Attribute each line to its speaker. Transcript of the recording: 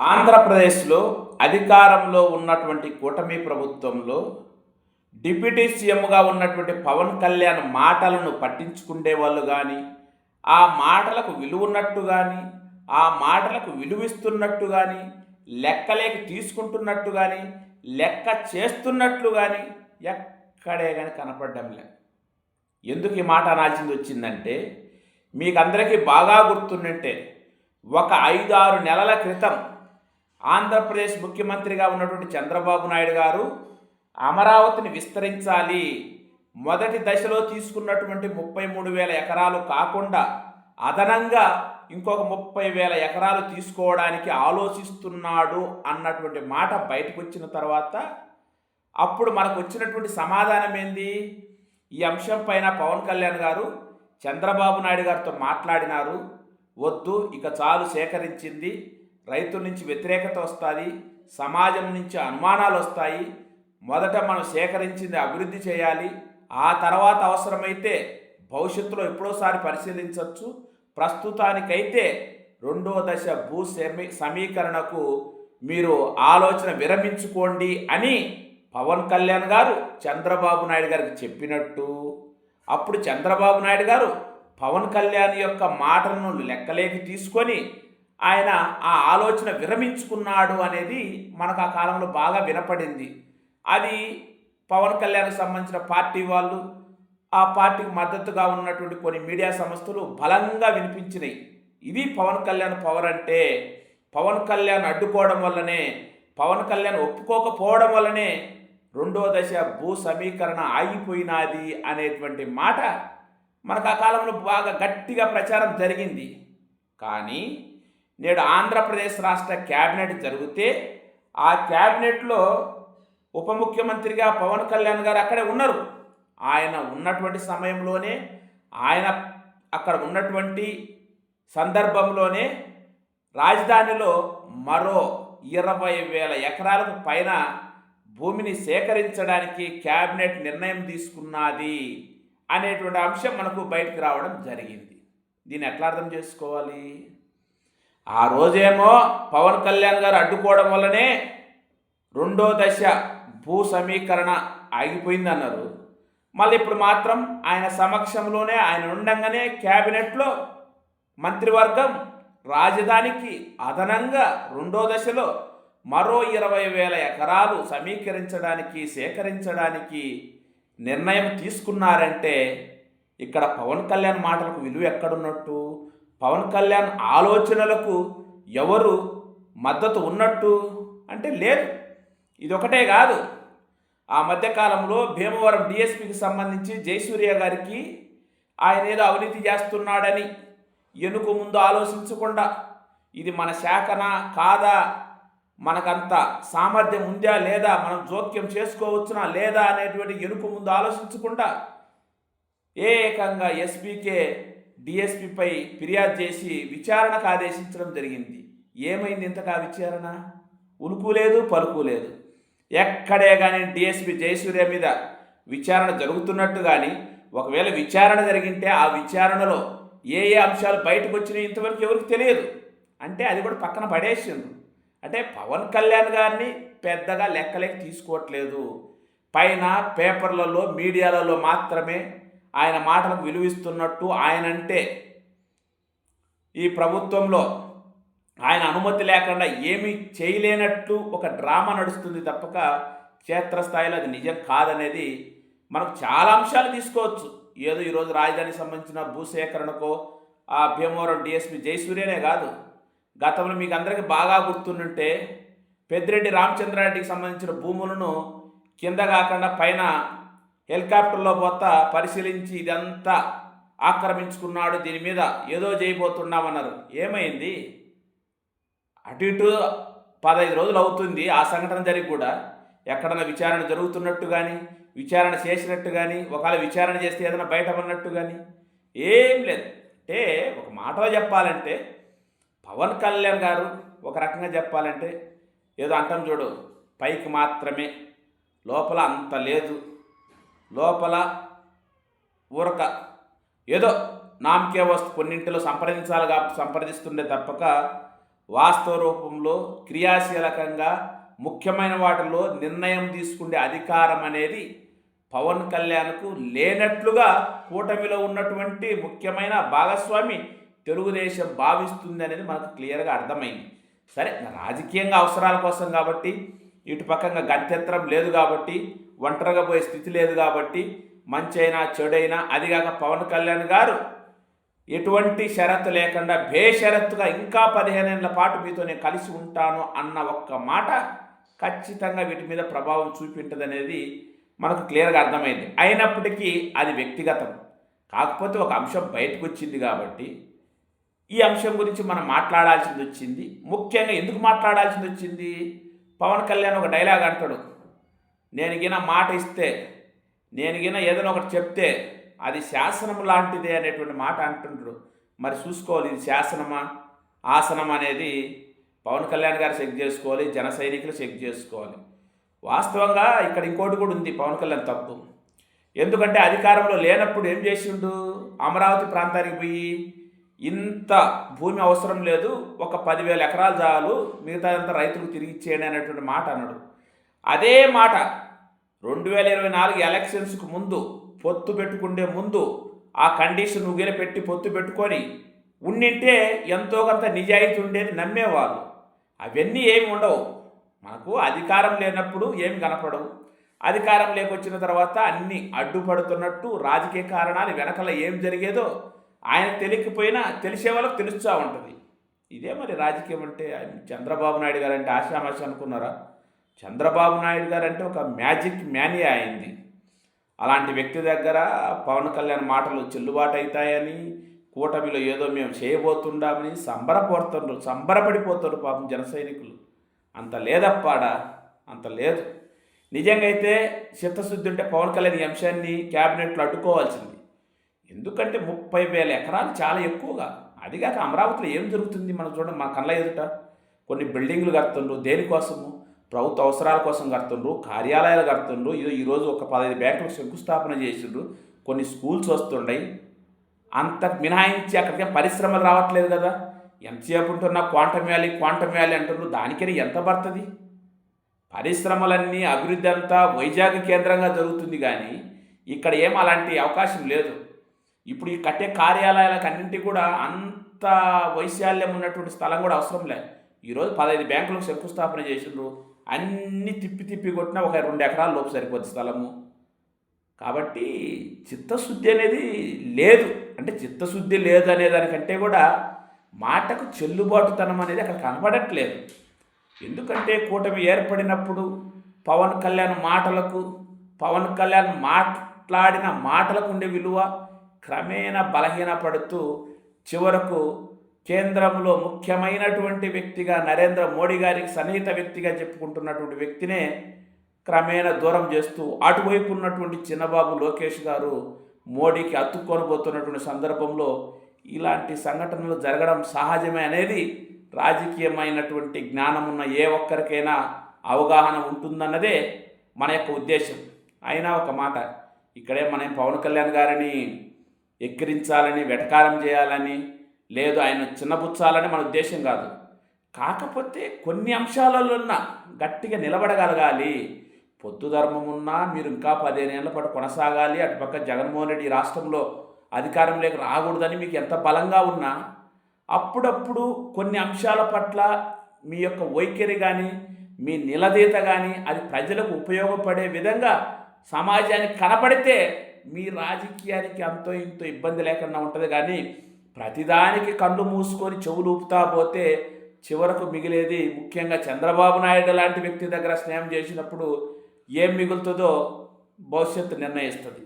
Speaker 1: ఆంధ్రప్రదేశ్లో అధికారంలో ఉన్నటువంటి కూటమి ప్రభుత్వంలో డిప్యూటీ సీఎంగా ఉన్నటువంటి పవన్ కళ్యాణ్ మాటలను పట్టించుకునే వాళ్ళు కానీ ఆ మాటలకు విలువన్నట్టు కానీ ఆ మాటలకు విలువిస్తున్నట్టు కానీ లెక్కలేకి తీసుకుంటున్నట్టు కానీ లెక్క చేస్తున్నట్లు కానీ ఎక్కడే కానీ కనపడడం లే. ఎందుకు ఈ మాట అనాల్సింది వచ్చిందంటే మీకు అందరికీ బాగా గుర్తుండంటే ఒక ఐదు ఆరు నెలల క్రితం ఆంధ్రప్రదేశ్ ముఖ్యమంత్రిగా ఉన్నటువంటి చంద్రబాబు నాయుడు గారు అమరావతిని విస్తరించాలి. మొదటి దశలో తీసుకున్నటువంటి ముప్పై మూడు వేల ఎకరాలు కాకుండా అదనంగా ఇంకొక ముప్పై వేల ఎకరాలు తీసుకోవడానికి ఆలోచిస్తున్నాడు అన్నటువంటి మాట బయటకు వచ్చిన తర్వాత అప్పుడు మనకు వచ్చినటువంటి సమాధానం ఏంది? ఈ అంశం పైన పవన్ కళ్యాణ్ గారు చంద్రబాబు నాయుడు గారితో మాట్లాడినారు. వద్దు ఇక చాలు సేకరించింది. రైతుల నుంచి వ్యతిరేకత వస్తుంది సమాజం నుంచి అనుమానాలు వస్తాయి. మొదట మనం సేకరించింది అభివృద్ధి చేయాలి. ఆ తర్వాత అవసరమైతే భవిష్యత్తులో ఎప్పుడోసారి పరిశీలించవచ్చు. ప్రస్తుతానికైతే రెండో దశ భూ సమీ సమీకరణకు మీరు ఆలోచన విరమించుకోండి అని పవన్ కళ్యాణ్ గారు చంద్రబాబు నాయుడు గారికి చెప్పినట్టు. అప్పుడు చంద్రబాబు నాయుడు గారు పవన్ కళ్యాణ్ యొక్క మాటలను లెక్కలేకి తీసుకొని ఆయన ఆ ఆలోచన విరమించుకున్నాడు అనేది మనకు ఆ కాలంలో బాగా వినపడింది. అది పవన్ కళ్యాణ్కి సంబంధించిన పార్టీ వాళ్ళు ఆ పార్టీకి మద్దతుగా ఉన్నటువంటి కొన్ని మీడియా సంస్థలు బలంగా వినిపించినాయి. ఇది పవన్ కళ్యాణ్ పవర్ అంటే పవన్ కళ్యాణ్ అడ్డుకోవడం వల్లనే పవన్ కళ్యాణ్ ఒప్పుకోకపోవడం వల్లనే రెండో దశ భూ సమీకరణ ఆగిపోయినది అనేటువంటి మాట మనకు ఆ కాలంలో బాగా గట్టిగా ప్రచారం జరిగింది. కానీ నేడు ఆంధ్రప్రదేశ్ రాష్ట్ర క్యాబినెట్ జరిగితే ఆ క్యాబినెట్లో ఉప ముఖ్యమంత్రిగా పవన్ కళ్యాణ్ గారు అక్కడే ఉన్నారు. ఆయన ఉన్నటువంటి సమయంలోనే ఆయన అక్కడ ఉన్నటువంటి సందర్భంలోనే రాజధానిలో మరో ఇరవై వేల ఎకరాలకు పైన భూమిని సేకరించడానికి క్యాబినెట్ నిర్ణయం తీసుకున్నది అనేటువంటి అంశం మనకు బయటకు రావడం జరిగింది. దీన్ని ఎట్లా అర్థం చేసుకోవాలి? ఆ రోజేమో పవన్ కళ్యాణ్ గారు అడ్డుకోవడం వల్లనే రెండో దశ భూ సమీకరణ ఆగిపోయింది అన్నారు మళ్ళీ ఇప్పుడు మాత్రం ఆయన సమక్షంలోనే ఆయన ఉండగానే క్యాబినెట్లో మంత్రివర్గం రాజధానికి అదనంగా రెండో దశలో మరో ఇరవై వేల ఎకరాలు సమీకరించడానికి సేకరించడానికి నిర్ణయం తీసుకున్నారంటే ఇక్కడ పవన్ కళ్యాణ్ మాటలకు విలువ ఎక్కడున్నట్టు? పవన్ కళ్యాణ్ ఆలోచనలకు ఎవరు మద్దతు ఉన్నట్టు అంటే లేదు. ఇది ఒకటే కాదు. ఆ మధ్యకాలంలో భీమవరం డిఎస్పికి సంబంధించి జయసూర్య గారికి ఆయన ఏదో అవినీతి చేస్తున్నాడని ఎనుకు ముందు ఆలోచించకుండా ఇది మన శాఖనా కాదా? మనకంత సామర్థ్యం ఉందా లేదా? మనం జోక్యం చేసుకోవచ్చునా లేదా అనేటువంటి ఎనుకు ముందు ఆలోచించకుండా ఏకంగా ఎస్బీకే డిఎస్పిపై ఫిర్యాదు చేసి విచారణకు ఆదేశించడం జరిగింది. ఏమైంది ఇంతకా విచారణ? ఉలుకు లేదు పలుకు లేదు. ఎక్కడే కానీ డిఎస్పి జయసూర్య మీద విచారణ జరుగుతున్నట్టు కానీ ఒకవేళ విచారణ జరిగింటే ఆ విచారణలో ఏ ఏ అంశాలు బయటకు వచ్చినాయి ఇంతవరకు ఎవరికి తెలియదు. అంటే అది కూడా పక్కన పడేసింది అంటే పవన్ కళ్యాణ్ గారిని పెద్దగా లెక్కలేక తీసుకోవట్లేదు. పైన పేపర్లలో మీడియాలలో మాత్రమే ఆయన మాటలకు విలువిస్తున్నట్టు ఆయన అంటే ఈ ప్రభుత్వంలో ఆయన అనుమతి లేకుండా ఏమీ చేయలేనట్టు ఒక డ్రామా నడుస్తుంది తప్పక. క్షేత్రస్థాయిలో అది నిజం కాదనేది మనకు చాలా అంశాలు తీసుకోవచ్చు. ఏదో ఈరోజు రాజధానికి సంబంధించిన భూసేకరణకో ఆ భీమవరం డిఎస్పి జయసూర్యనే కాదు. గతంలో మీకు అందరికీ బాగా గుర్తుండుంటే పెద్దిరెడ్డి రామచంద్రారెడ్డికి సంబంధించిన భూములను కింద కాకుండా పైన హెలికాప్టర్లో పోతా పరిశీలించి ఇదంతా ఆక్రమించుకున్నాడు దీని మీద ఏదో చేయబోతున్నామన్నారు. ఏమైంది? అటు ఇటు పదహైదు రోజులు అవుతుంది ఆ సంఘటన జరిగి కూడా ఎక్కడన్నా విచారణ జరుగుతున్నట్టు కానీ విచారణ చేసినట్టు కానీ ఒకవేళ విచారణ చేస్తే ఏదైనా బయట కానీ ఏం లేదు. అంటే ఒక మాటలో చెప్పాలంటే పవన్ కళ్యాణ్ గారు ఒక రకంగా చెప్పాలంటే ఏదో అంటాం చూడు పైకి మాత్రమే లోపల అంత లేదు. లోపల ఊరక. ఏదో నామకే వస్తు కొన్నింటిలో సంప్రదించాలి కాబట్టి సంప్రదిస్తుండే తప్పక వాస్తవ రూపంలో క్రియాశీలకంగా ముఖ్యమైన వాటిలో నిర్ణయం తీసుకునే అధికారం అనేది పవన్ కళ్యాణ్కు లేనట్లుగా కూటమిలో ఉన్నటువంటి ముఖ్యమైన భాగస్వామి తెలుగుదేశం భావిస్తుంది అనేది మనకు క్లియర్గా అర్థమైంది. సరే రాజకీయంగా అవసరాల కోసం కాబట్టి ఇటు పక్కగా గత్యంతరం లేదు కాబట్టి ఒంటరిగా పోయే స్థితి లేదు కాబట్టి మంచి అయినా చెడైనా అదిగాక పవన్ కళ్యాణ్ గారు ఎటువంటి షరతు లేకుండా బేషరత్తుగా ఇంకా పదిహేను ఏళ్ళ పాటు మీతో నేను కలిసి ఉంటాను అన్న ఒక్క మాట ఖచ్చితంగా వీటి మీద ప్రభావం చూపింటదనేది మనకు క్లియర్గా అర్థమైంది. అయినప్పటికీ అది వ్యక్తిగతం. కాకపోతే ఒక అంశం బయటకు వచ్చింది కాబట్టి ఈ అంశం గురించి మనం మాట్లాడాల్సింది వచ్చింది. ముఖ్యంగా ఎందుకు మాట్లాడాల్సింది వచ్చింది? పవన్ కళ్యాణ్ ఒక డైలాగ్ అంటాడు నేను గిన మాట ఇస్తే నేను గిన ఏదైనా ఒకటి చెప్తే అది శాసనం లాంటిదే అనేటువంటి మాట అంటుండ్రు. మరి చూసుకోవాలి ఇది శాసనమా? ఆసనం అనేది పవన్ కళ్యాణ్ గారు చెక్ చేసుకోవాలి జన సైనికులు చెక్ చేసుకోవాలి. వాస్తవంగా ఇక్కడ ఇంకోటి కూడా ఉంది పవన్ కళ్యాణ్ తప్పు. ఎందుకంటే అధికారంలో లేనప్పుడు ఏం చేసిండు? అమరావతి ప్రాంతానికి పోయి ఇంత భూమి అవసరం లేదు ఒక పదివేల ఎకరాలు చాలు మిగతాదంతా రైతులకు తిరిగి ఇచ్చేయండి అనేటువంటి మాట అన్నాడు. అదే మాట. రెండు వేల ఇరవై నాలుగు ఎలక్షన్స్కు ముందు పొత్తు పెట్టుకుండే ముందు ఆ కండిషన్ ఉగిరి పెట్టి పొత్తు పెట్టుకొని ఉండింటే ఎంతో కొంత నిజాయితీ ఉండేది నమ్మేవాళ్ళు. అవన్నీ ఏమి ఉండవు. మనకు అధికారం లేనప్పుడు ఏమి కనపడవు. అధికారం లేకొచ్చిన తర్వాత అన్నీ అడ్డుపడుతున్నట్టు రాజకీయ కారణాలు వెనకల ఏం జరిగేదో ఆయన తెలియకపోయినా తెలిసే వాళ్ళకి తెలుస్తూ ఉంటుంది. ఇదే మరి రాజకీయం అంటే చంద్రబాబు నాయుడు గారు అంటే ఆశామాష అనుకున్నారా? చంద్రబాబు నాయుడు గారు అంటే ఒక మ్యాజిక్ మ్యానియా అయింది అలాంటి వ్యక్తి దగ్గర పవన్ కళ్యాణ్ మాటలు చెల్లుబాటు అవుతాయని కూటమిలో ఏదో మేము చేయబోతుండామని సంబరపడుతుండ్రు సంబరపడిపోతారు పాపం జన సైనికులు. అంత లేదప్పాడా? అంత లేదు. నిజంగా అయితే చిత్తశుద్ధి ఉంటే పవన్ కళ్యాణ్ ఈ అంశాన్ని క్యాబినెట్లో అడ్డుకోవాల్సింది. ఎందుకంటే ముప్పై వేల ఎకరాలు చాలా ఎక్కువగా. అదిగాక అమరావతిలో ఏం జరుగుతుంది మనం చూడండి మన కళ్ళ ఎదుట. కొన్ని బిల్డింగ్లు కడుతుండ్రు దేనికోసము? ప్రభుత్వ అవసరాల కోసం కడుతుండ్రు కార్యాలయాలు కడుతుండ్రు ఇది ఈరోజు ఒక పదహైదు బ్యాంకులకు శంకుస్థాపన చేసిండ్రు కొన్ని స్కూల్స్ వస్తుండయి. అంత మినహాయించి అక్కడికి పరిశ్రమలు రావట్లేదు కదా. ఎంతసేపు ఉంటున్నా క్వాంటమ్ వ్యాలీ క్వాంటమ్ వ్యాలీ అంటున్నారు దానికని ఎంత పడుతుంది? పరిశ్రమలన్నీ అభివృద్ధి అంతా వైజాగ్ కేంద్రంగా జరుగుతుంది కానీ ఇక్కడ ఏం అలాంటి అవకాశం లేదు. ఇప్పుడు ఈ కట్టే కార్యాలయాలకు అన్నింటి కూడా అంత వైశాల్యం ఉన్నటువంటి స్థలం కూడా అవసరం లేదు ఈరోజు పదహైదు బ్యాంకులకు శంకుస్థాపన చేసిండ్రు. అన్ని తిప్పి తిప్పి కొట్టినా ఒక రెండు ఎకరాల లోపు సరిపోద్ది స్థలము. కాబట్టి చిత్తశుద్ధి అనేది లేదు. అంటే చిత్తశుద్ధి లేదు అనే దానికంటే కూడా మాటకు చెల్లుబాటుతనం అనేది అక్కడ కనపడట్లేదు ఎందుకంటే కూటమి ఏర్పడినప్పుడు పవన్ కళ్యాణ్ మాటలకు పవన్ కళ్యాణ్ మాట్లాడిన మాటలకు ఉండే విలువ క్రమేణా బలహీనపడుతూ చివరకు కేంద్రంలో ముఖ్యమైనటువంటి వ్యక్తిగా నరేంద్ర మోడీ గారికి సన్నిహిత వ్యక్తిగా చెప్పుకుంటున్నటువంటి వ్యక్తినే క్రమేణా దూరం చేస్తూ అటువైపు ఉన్నటువంటి చిన్నబాబు లోకేష్ గారు మోడీకి అతుక్కొని పోతున్నటువంటి సందర్భంలో ఇలాంటి సంఘటనలు జరగడం సహజమే అనేది రాజకీయమైనటువంటి జ్ఞానం ఉన్న ఏ ఒక్కరికైనా అవగాహన ఉంటుందన్నదే మన యొక్క ఉద్దేశం. అయినా ఒక మాట ఇక్కడే మనం పవన్ కళ్యాణ్ గారిని ఎక్కిరించాలని వెటకారం చేయాలని లేదు ఆయన చిన్నపుచ్చాలని మన ఉద్దేశం కాదు. కాకపోతే కొన్ని అంశాలలోన గట్టిగా నిలబడగలగాలి. పొత్తు ధర్మం ఉన్నా మీరు ఇంకా పదిహేనేళ్ళ పాటు కొనసాగాలి. అటుపక్క జగన్మోహన్ రెడ్డి రాష్ట్రంలో అధికారంలోకి రాకూడదని మీకు ఎంత బలంగా ఉన్నా అప్పుడప్పుడు కొన్ని అంశాల పట్ల మీ యొక్క వైఖరి కానీ మీ నిలదీత కానీ అది ప్రజలకు ఉపయోగపడే విధంగా సమాజానికి కనపడితే మీ రాజకీయానికి అంతో ఇంతో ఇబ్బంది లేకుండా ఉంటుంది. కానీ ప్రతిదానికి కళ్ళు మూసుకొని చెవులు ఊపుతా పోతే చివరకు మిగిలేది ముఖ్యంగా చంద్రబాబు నాయుడు లాంటి వ్యక్తి దగ్గర స్నేహం చేసినప్పుడు ఏం మిగులుతుందో భవిష్యత్తు నిర్ణయిస్తుంది.